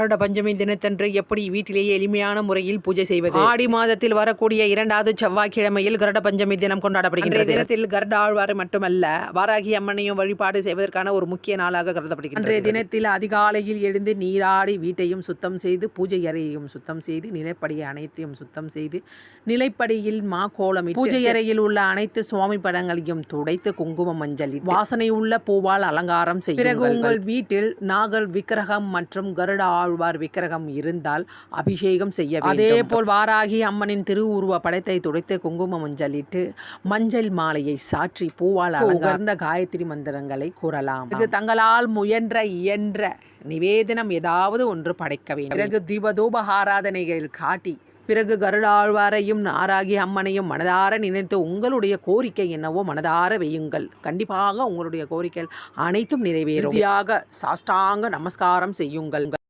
வருட பஞ்சமி தினத்தன்று எப்படி வீட்டிலேயே எளிமையான முறையில் பூஜை செய்வது? ஆடி மாதத்தில் வரக்கூடிய இரண்டாவது செவ்வாய்க்கிழமையில் கருட பஞ்சமி தினம் கொண்டாடப்படுகின்றது. அன்றைய தினத்தில் கருட ஆழ்வாரை மட்டுமல்ல வாராகி அம்மனையும் வழிபாடு செய்வதற்கான ஒரு முக்கிய நாளாக கருதப்படுகின்றது. அன்றைய தினத்தில் அதிகாலையில் எழுந்து நீராடி வீட்டையும் சுத்தம் செய்து பூஜை அறையையும் சுத்தம் செய்து நிலைப்படி அனைத்தையும் சுத்தம் செய்து நிலைப்படியில் மா கோலம் பூஜை அறையில் உள்ள அனைத்து சுவாமி படங்களையும் துடைத்து குங்குமம் மஞ்சள் வாசனை உள்ள பூவால் அலங்காரம் செய்யும் பிறகு உங்கள் வீட்டில் நாகல் விக்கிரகம் மற்றும் கருட ஆழ்வார் விக்கிரகம் இருந்தால் அபிஷேகம் செய்ய அதே போல் வாராகி அம்மனின் திருவுருவ படத்தை துடைத்து குங்கும மஞ்சளிட்டு மஞ்சள் மாலையை சாற்றி பூவால் உகர்ந்த காயத்ரி மந்திரங்களை கூறலாம். இது தங்களால் முயன்ற இயன்ற நிவேதனம் ஏதாவது ஒன்று படைக்க வேண்டும். பிறகு தீபதூப ஆராதனைகளில் காட்டி பிறகு கருடாழ்வாரையும் நாராகி அம்மனையும் மனதார நினைத்து உங்களுடைய கோரிக்கை என்னவோ மனதார வையுங்கள். கண்டிப்பாக உங்களுடைய கோரிக்கைகள் அனைத்தும் நிறைவேறும். சாஷ்டாங்க நமஸ்காரம் செய்யுங்கள்.